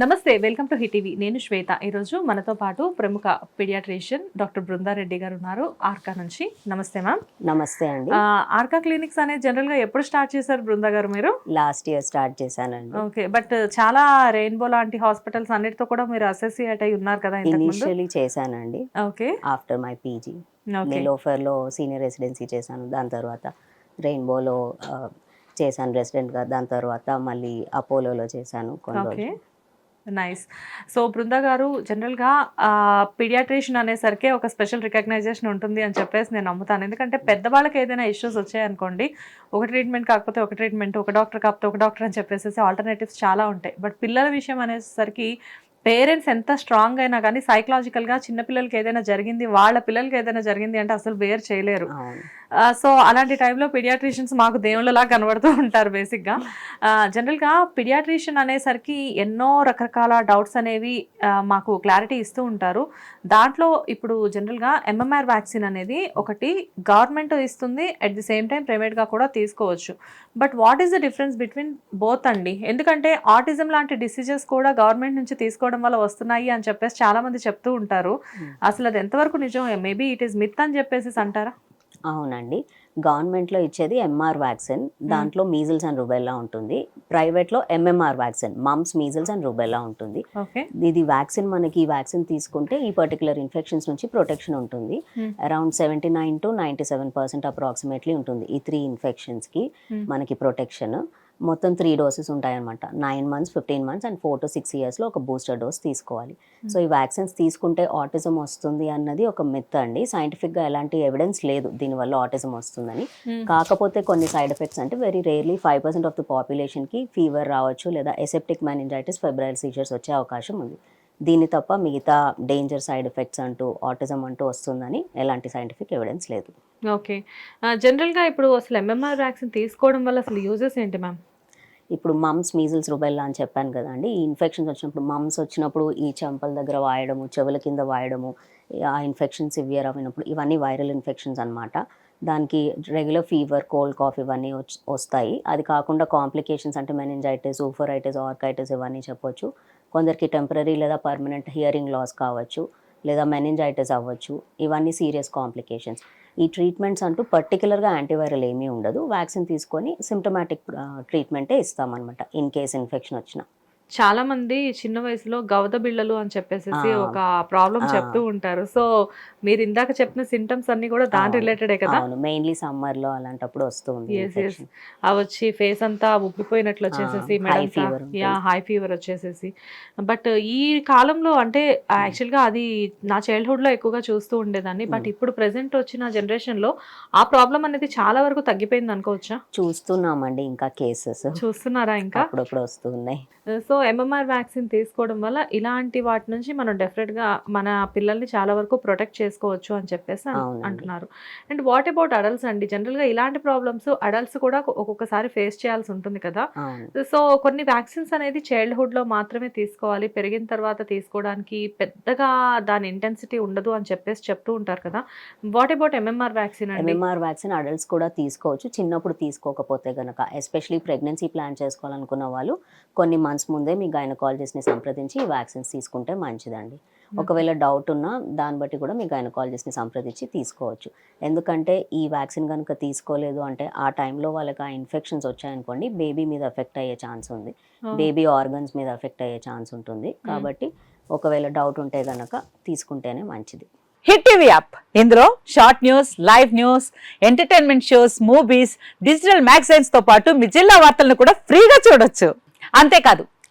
నమస్తే welcome to హిటీవీ నేను శ్వేత. ఈరోజు మనతో పాటు ప్రముఖ పిడియాట్రిషియన్ డాక్టర్ బృందారెడ్డి గారు ఉన్నారు ఆర్కా నుంచి. నమస్తే మ్యామ్. నమస్తే అండి. ఆర్కా క్లినిక్స్ అనేది జనరల్గా ఎప్పుడు స్టార్ట్ చేశారు బృందా గారు మీరు? లాస్ట్ ఇయర్ స్టార్ట్ చేశానండి. ఓకే బట్ చాలా రెయిన్బో లాంటి హాస్పిటల్స్ అన్నిటితో కూడా మీరు అసోసియేట్ అయి ఉన్నారు కదా ఇనిషియలీ చేశానండి. Okay. After my PG. Okay. నిలోఫర్లో senior residency చేశాను. దాని తర్వాత రెయిన్బోలో చేశాను రెసిడెంట్గా. దాని తర్వాత మళ్ళీ అపోలోలో చేశాను కొన్ని నైస్ సో బృందా గారు జనరల్గా పీడియాట్రిషియన్ అనేసరికి ఒక స్పెషల్ రికగ్నైజేషన్ ఉంటుంది అని చెప్పేసి నేను నమ్ముతాను. ఎందుకంటే పెద్దవాళ్ళకి ఏదైనా ఇష్యూస్ వచ్చాయనుకోండి ఒక ట్రీట్మెంట్ కాకపోతే ఒక ట్రీట్మెంట్ ఒక డాక్టర్ కాకపోతే ఒక డాక్టర్ అని చెప్పేసి ఆల్టర్నేటివ్స్ చాలా ఉంటాయి. బట్ పిల్లల విషయం అనేసరికి పేరెంట్స్ ఎంత స్ట్రాంగ్ అయినా కానీ సైకలాజికల్గా చిన్నపిల్లలకి ఏదైనా జరిగింది వాళ్ళ పిల్లలకి ఏదైనా జరిగింది అంటే అసలు బేర్ చేయలేరు. సో అలాంటి టైంలో పిడియాట్రిషియన్స్ మాకు దేవుళ్ళలా కనబడుతూ ఉంటారు బేసిక్గా జనరల్గా పిడియాట్రిషియన్ అనేసరికి ఎన్నో రకరకాల డౌట్స్ అనేవి మాకు క్లారిటీ ఇస్తూ ఉంటారు. దాంట్లో ఇప్పుడు జనరల్గా ఎంఎంఆర్ వ్యాక్సిన్ అనేది ఒకటి గవర్నమెంట్ ఇస్తుంది అట్ ది సేమ్ టైం ప్రైవేట్గా కూడా తీసుకోవచ్చు. But what is the difference between both అండి? ఎందుకంటే ఆటిజం లాంటి డిసీజెస్ కూడా గవర్నమెంట్ నుంచి తీసుకోవడం వల్ల వస్తున్నాయి అని చెప్పేసి చాలా మంది చెప్తూ ఉంటారు. Hmm. అసలు అది ఎంతవరకు నిజం? మేబీ ఇట్ ఈస్ మిత్ అని చెప్పేసి అంటారా? అవునండి. గవర్నమెంట్లో ఇచ్చేది ఎంఆర్ వ్యాక్సిన్ దాంట్లో మీజిల్స్ అండ్ రుబెల్లా ఉంటుంది. ప్రైవేట్లో MMR vaccine mumps measles and rubella ఉంటుంది. ఇది వ్యాక్సిన్ మనకి ఈ వ్యాక్సిన్ తీసుకుంటే ఈ పర్టికులర్ ఇన్ఫెక్షన్స్ నుంచి ప్రొటెక్షన్ ఉంటుంది. Hmm. Around seventy nine to ninety seven percent approximately ఉంటుంది ఈ త్రీ ఇన్ఫెక్షన్స్కి Hmm. మనకి ప్రొటెక్షన్ మొత్తం త్రీ డోసెస్ ఉంటాయన్నమాట. Nine months fifteen months and four to six ఇయర్స్లో ఒక బూస్టర్ డోస్ తీసుకోవాలి. సో ఈ వ్యాక్సిన్స్ తీసుకుంటే ఆటిజం వస్తుంది అన్నది ఒక మిత్ అండి. సైంటిఫిక్గా ఎలాంటి ఎవిడెన్స్ లేదు. దీనివల్ల ఆటిజం వస్తుందని. కాకపోతే కొన్ని సైడ్ ఎఫెక్ట్స్ అంటే very rarely five percent of the పాపులేషన్కి fever రావచ్చు లేదా ఎసెప్టిక్ మెనింజైటిస్ ఫెబ్రైల్ సీజర్స్ వచ్చే అవకాశం ఉంది. దీన్ని తప్ప మిగతా డేంజర్ సైడ్ ఎఫెక్ట్స్ అంటూ ఆటిజం అంటూ వస్తుందని ఎలాంటి సైంటిఫిక్ ఎవిడెన్స్ లేదు. ఓకే జనరల్గా ఇప్పుడు అసలు ఎంఎంఆర్ వ్యాక్సిన్ తీసుకోవడం వల్ల అసలు యూజెస్ ఏంటి మ్యామ్ ఇప్పుడు మమ్స్ మీజిల్స్ రుబెల్లా అని చెప్పాను కదండి ఈ ఇన్ఫెక్షన్స్ వచ్చినప్పుడు మమ్స్ వచ్చినప్పుడు ఈ చెంపల దగ్గర వాయడము చెవుల కింద వాయడము ఆ ఇన్ఫెక్షన్ సివియర్ అయినప్పుడు ఇవన్నీ వైరల్ ఇన్ఫెక్షన్స్ అన్నమాట. దానికి రెగ్యులర్ ఫీవర్ కోల్డ్ కాఫ్ ఇవన్నీ వస్తాయి. అది కాకుండా కాంప్లికేషన్స్ అంటే మెనింజైటిస్ ఊఫరైటిస్ ఆర్కైటిస్ ఇవన్నీ చెప్పొచ్చు. కొందరికి టెంపరీ లేదా పర్మనెంట్ హియరింగ్ లాస్ కావచ్చు లేదా మెనింజైటిస్ అవ్వచ్చు. ఇవన్నీ సీరియస్ కాంప్లికేషన్స్ ఈ ట్రీట్మెంట్స్ అంటూ పర్టికులర్గా యాంటీవైరల్ ఏమీ ఉండదు. వ్యాక్సిన్ తీసుకొని సిమ్టమాటిక్ ట్రీట్మెంటే ఇస్తామన్నమాట. ఇన్ కేస్ ఇన్ఫెక్షన్ వచ్చిన. చాలా మంది చిన్న వయసులో గవద బిళ్ళలు అని చెప్పేసి. ఒక ప్రాబ్లం. చెప్తూ ఉంటారు సో మీరు ఇందాక చెప్పిన సింటమ్స్ అన్ని కూడా దాని. రిలేటెడే కదా మెయిన్లీ సమ్మర్లో అలాంటప్పుడు వస్తుంది. అవి వచ్చి ఫేస్ అంతా ఉబ్బిపోయినట్లు వచ్చేసేసి. యా హై ఫీవర్ వచ్చేసేసి బట్ ఈ కాలంలో అంటే యాక్చువల్గా అది నా చైల్డ్హుడ్లో ఎక్కువగా చూస్తూ ఉండేదాన్ని బట్ Hmm. ఇప్పుడు ప్రెసెంట్ వచ్చిన జనరేషన్లో ఆ ప్రాబ్లం అనేది చాలా వరకు తగ్గిపోయింది అనుకోవచ్చా చూస్తున్నామండి ఇంకా కేసెస్ చూస్తున్నారా ఇంకా అప్పుడప్పుడు వస్తున్నాయి సో ఎంఎంఆర్ వ్యాక్సిన్ తీసుకోవడం వల్ల ఇలాంటి వాటి నుంచి మనం డెఫినెట్గా మన పిల్లల్ని చాలా వరకు ప్రొటెక్ట్ చేసుకోవచ్చు అని చెప్పేసి. అంటున్నారు. అండ్ వాట్ అబౌట్ అడల్ట్స్ అండి? జనరల్గా ఇలాంటి ప్రాబ్లమ్స్ అడల్ట్స్ కూడా ఒక్కొక్కసారి ఫేస్ చేయాల్సి ఉంటుంది కదా. సో కొన్ని వ్యాక్సిన్స్ అనేది చైల్డ్హుడ్లో మాత్రమే తీసుకోవాలి. పెరిగిన తర్వాత తీసుకోవడానికి పెద్దగా దాని ఇంటెన్సిటీ ఉండదు అని చెప్పేసి చెప్తూ ఉంటారు కదా. What about MMR vaccine MMR vaccine adults కూడా తీసుకోవచ్చు. చిన్నప్పుడు తీసుకోకపోతే గనక ఎస్పెషలీ ప్రెగ్నెన్సీ ప్లాన్ చేసుకోవాలనుకున్న వాళ్ళు కొన్ని మంత్స్ ముందే మీ గైనకాలజిస్ట్ని సంప్రదించి ఈ వ్యాక్సిన్స్ తీసుకుంటే మంచిదండి. ఒకవేళ డౌట్ ఉన్నా దాన్ని బట్టి కూడా మీ గైనకాలజిస్ట్ని సంప్రదించి తీసుకోవచ్చు. ఎందుకంటే ఈ వ్యాక్సిన్ కనుక తీసుకోలేదు అంటే ఆ టైంలో వాళ్ళకి ఆ ఇన్ఫెక్షన్స్ వచ్చాయనుకోండి బేబీ మీద ఎఫెక్ట్ అయ్యే ఛాన్స్ ఉంది. బేబీ ఆర్గన్స్ మీద ఎఫెక్ట్ అయ్యే ఛాన్స్ ఉంటుంది. కాబట్టి ఒకవేళ డౌట్ ఉంటే గనక తీసుకుంటేనే మంచిది. హిట్ టీవీ యాప్ ఇందులో short news live news entertainment shows movies digital మ్యాగజైన్స్తో పాటు మీ జిల్లా వార్తలను కూడా ఫ్రీగా చూడొచ్చు. అంతేకాదు